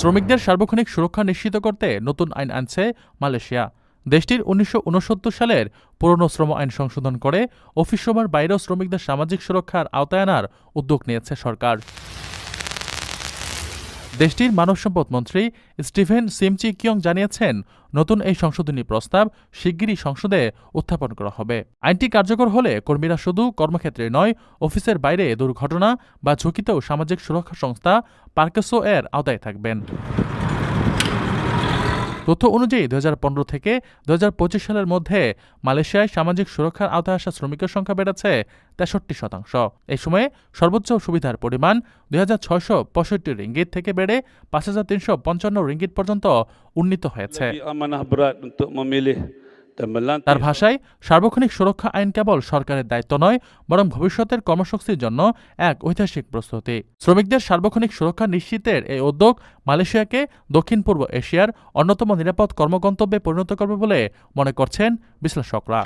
শ্রমিকদের সার্বক্ষণিক সুরক্ষা নিশ্চিত করতে নতুন আইন আনছে মালয়েশিয়া। দেশটির উনিশশো উনসত্তর সালের পুরনো শ্রম আইন সংশোধন করে অফিস সময়ের বাইরেও শ্রমিকদের সামাজিক সুরক্ষার আওতায় আনার উদ্যোগ নিয়েছে সরকার। দেশটির মানব সম্পদ মন্ত্রী স্টিভেন সিমচি কিয়ং জানিয়েছেন, নতুন এই সংশোধনী প্রস্তাব শিগগিরই সংসদে উত্থাপন করা হবে। আইনটি কার্যকর হলে কর্মীরা শুধু কর্মক্ষেত্রে নয়, অফিসের বাইরে দুর্ঘটনা বা ঝুঁকিতেও সামাজিক সুরক্ষা সংস্থা পার্কেসো এর আওতায় থাকবেন। তথ্য অনুযায়ী দু হাজার পনেরো থেকে দুহাজার পঁচিশ সালের মধ্যে মালয়েশিয়ায় সামাজিক সুরক্ষার আওতায় আসা শ্রমিকের সংখ্যা বেড়েছে তেষট্টি শতাংশ। এই সময়ে সর্বোচ্চ সুবিধার পরিমাণ দুই রিঙ্গিত থেকে বেড়ে পাঁচ হাজার তিনশো পঞ্চান্ন রিঙ্গিত পর্যন্ত উন্নীত হয়েছে। তার ভাষায় সার্বক্ষণিক সুরক্ষা আইন কেবল সরকারের দায়িত্ব নয়, বরং ভবিষ্যতের কর্মশক্তির জন্য এক ঐতিহাসিক প্রস্তুতি। শ্রমিকদের সার্বক্ষণিক সুরক্ষা নিশ্চিতের এই উদ্যোগ মালয়েশিয়াকে দক্ষিণ পূর্ব এশিয়ার অন্যতম নিরাপদ কর্মগন্তব্যে পরিণত করবে বলে মনে করছেন বিশ্লেষকরা।